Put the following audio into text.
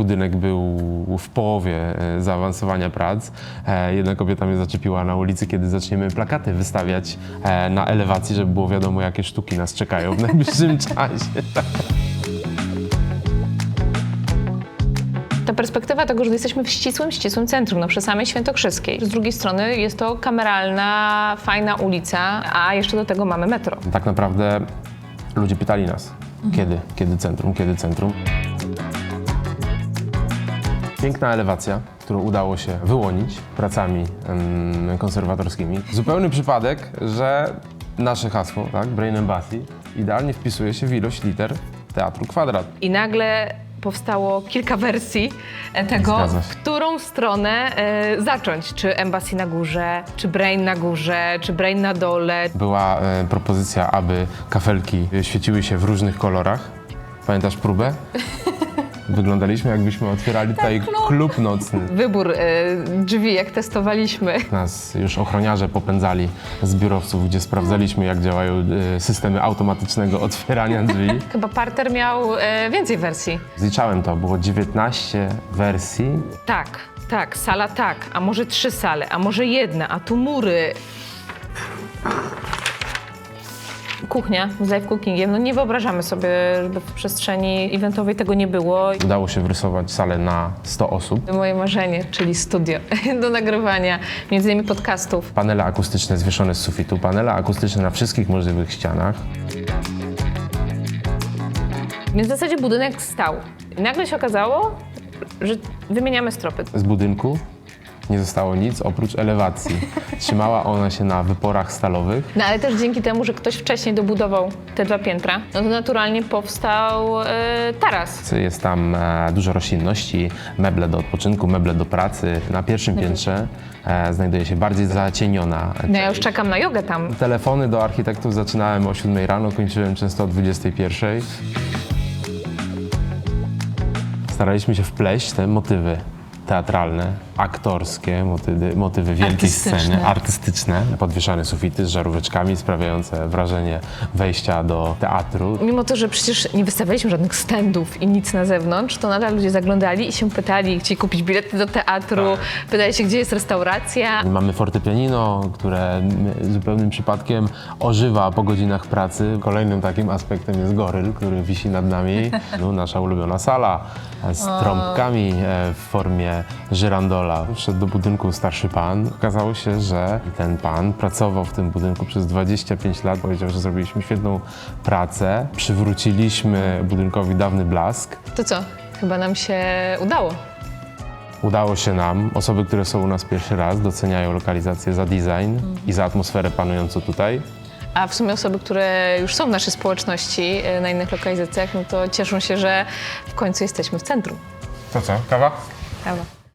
Budynek był w połowie e, zaawansowania prac. E, Jedna kobieta mnie zaczepiła na ulicy, kiedy zaczniemy plakaty wystawiać e, na elewacji, żeby było wiadomo, jakie sztuki nas czekają w najbliższym czasie. Ta perspektywa tego, że jesteśmy w ścisłym, ścisłym centrum, no przy samej Świętokrzyskiej. Z drugiej strony jest to kameralna, fajna ulica, a jeszcze do tego mamy metro. Tak naprawdę ludzie pytali nas, kiedy, kiedy centrum, kiedy centrum. Piękna elewacja, którą udało się wyłonić pracami em, konserwatorskimi. Zupełny przypadek, że nasze hasło, tak, Brain Embassy, idealnie wpisuje się w ilość liter Teatru Kwadrat. I nagle powstało kilka wersji e, tego, Zgadza się. w którą stronę e, zacząć. Czy Embassy na górze, czy Brain na górze, czy Brain na dole. Była e, propozycja, aby kafelki świeciły się w różnych kolorach. Pamiętasz próbę? Wyglądaliśmy, jakbyśmy otwierali tutaj klub nocny. Wybór e, drzwi, jak testowaliśmy. Nas już ochroniarze popędzali z biurowców, gdzie sprawdzaliśmy, jak działają e, systemy automatycznego otwierania drzwi. Chyba parter miał e, więcej wersji. Zliczałem to, było 19 wersji. Tak, tak, sala tak, a może trzy sale, a może jedna, a tu mury. Kuchnia z live cookingiem. No nie wyobrażamy sobie, żeby w przestrzeni eventowej tego nie było. Udało się wyrysować salę na 100 osób. Moje marzenie, czyli studio do nagrywania, między innymi podcastów. Panele akustyczne zwieszone z sufitu, panele akustyczne na wszystkich możliwych ścianach. Więc w zasadzie budynek stał. I nagle się okazało, że wymieniamy stropy. Z budynku nie zostało nic oprócz elewacji. Trzymała ona się na wyporach stalowych. No ale też dzięki temu, że ktoś wcześniej dobudował te dwa piętra, no to naturalnie powstał e, taras. Jest tam e, dużo roślinności, meble do odpoczynku, meble do pracy. Na pierwszym piętrze e, znajduje się bardziej zacieniona. No ja już czekam na jogę tam. Telefony do architektów zaczynałem o 7 rano, kończyłem często o 21. Staraliśmy się wpleść te motywy teatralne, aktorskie, motywy, motywy wielkiej Artystyczne. sceny, artystyczne. Podwieszane sufity z żaróweczkami sprawiające wrażenie wejścia do teatru. Mimo to, że przecież nie wystawialiśmy żadnych standów i nic na zewnątrz, to nadal ludzie zaglądali i się pytali, chcieli kupić bilety do teatru, pytali się, gdzie jest restauracja. Mamy fortepianino, które zupełnym przypadkiem ożywa po godzinach pracy. Kolejnym takim aspektem jest goryl, który wisi nad nami. No, nasza ulubiona sala z trąbkami e, w formie żyrandola. Wszedł do budynku starszy pan. Okazało się, że ten pan pracował w tym budynku przez 25 lat. Powiedział, że zrobiliśmy świetną pracę. Przywróciliśmy budynkowi dawny blask. To co? Chyba nam się udało. Udało się nam. Osoby, które są u nas pierwszy raz, doceniają lokalizację za design i za atmosferę panującą tutaj. A w sumie osoby, które już są w naszej społeczności e, na innych lokalizacjach, no to cieszą się, że w końcu jesteśmy w centrum. To co, kawa? 开吧